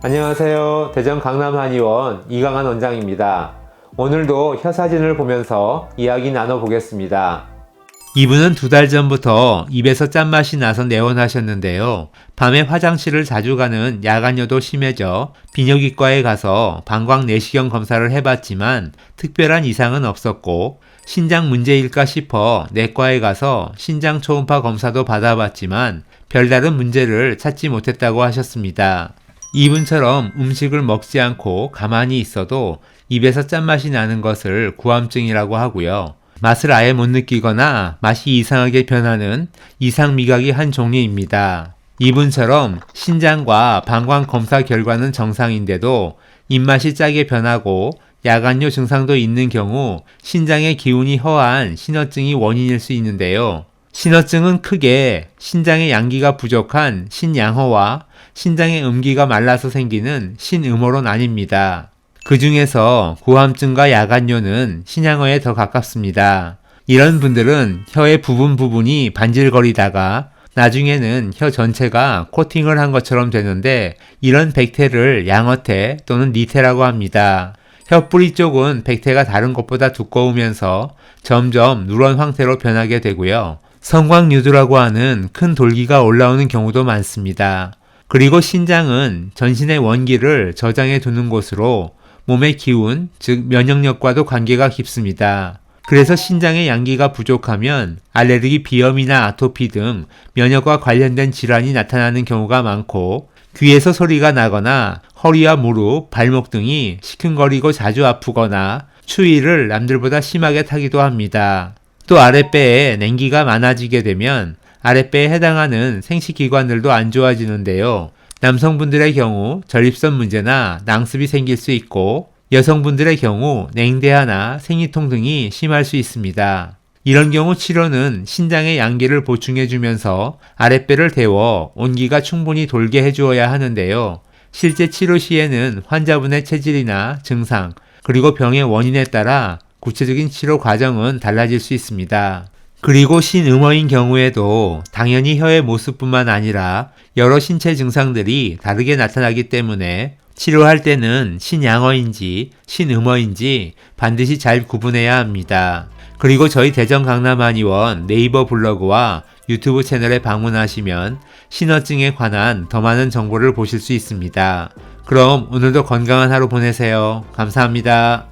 안녕하세요. 대전 강남 한의원 이강한 원장입니다. 오늘도 혀 사진을 보면서 이야기 나눠보겠습니다. 이분은 두 달 전부터 입에서 짠맛이 나서 내원하셨는데요. 밤에 화장실을 자주 가는 야간여도 심해져 비뇨기과에 가서 방광 내시경 검사를 해봤지만 특별한 이상은 없었고 신장 문제일까 싶어 내과에 가서 신장 초음파 검사도 받아봤지만 별다른 문제를 찾지 못했다고 하셨습니다. 이분처럼 음식을 먹지 않고 가만히 있어도 입에서 짠맛이 나는 것을 구암증이라고 하고요. 맛을 아예 못 느끼거나 맛이 이상하게 변하는 이상 미각이 한 종류입니다. 이분처럼 신장과 방광 검사 결과는 정상인데도 입맛이 짜게 변하고 야간요 증상도 있는 경우 신장의 기운이 허한 신어증이 원인일 수 있는데요. 신어증은 크게 신장의 양기가 부족한 신양허와 신장의 음기가 말라서 생기는 신음호로 나뉩니다. 그 중에서 고함증과 야간요는 신양어에 더 가깝습니다. 이런 분들은 혀의 부분 부분이 반질거리다가 나중에는 혀 전체가 코팅을 한 것처럼 되는데 이런 백태를 양어태 또는 니태라고 합니다. 혀 뿌리 쪽은 백태가 다른 것보다 두꺼우면서 점점 누런 황태로 변하게 되고요. 성광유두라고 하는 큰 돌기가 올라오는 경우도 많습니다. 그리고 신장은 전신의 원기를 저장해 두는 곳으로 몸의 기운, 즉 면역력과도 관계가 깊습니다. 그래서 신장의 양기가 부족하면 알레르기 비염이나 아토피 등 면역과 관련된 질환이 나타나는 경우가 많고 귀에서 소리가 나거나 허리와 무릎, 발목 등이 시큰거리고 자주 아프거나 추위를 남들보다 심하게 타기도 합니다. 또 아랫배에 냉기가 많아지게 되면 아랫배에 해당하는 생식기관들도 안 좋아지는데요. 남성분들의 경우 전립선 문제나 낭습이 생길 수 있고 여성분들의 경우 냉대하나 생리통 등이 심할 수 있습니다. 이런 경우 치료는 신장의 양기를 보충해주면서 아랫배를 데워 온기가 충분히 돌게 해주어야 하는데요. 실제 치료 시에는 환자분의 체질이나 증상, 그리고 병의 원인에 따라 구체적인 치료 과정은 달라질 수 있습니다. 그리고 신음어인 경우에도 당연히 혀의 모습뿐만 아니라 여러 신체 증상들이 다르게 나타나기 때문에 치료할 때는 신양어인지 신음어인지 반드시 잘 구분해야 합니다. 그리고 저희 대전 강남 한의원 네이버 블로그와 유튜브 채널에 방문하시면 신어증에 관한 더 많은 정보를 보실 수 있습니다. 그럼 오늘도 건강한 하루 보내세요. 감사합니다.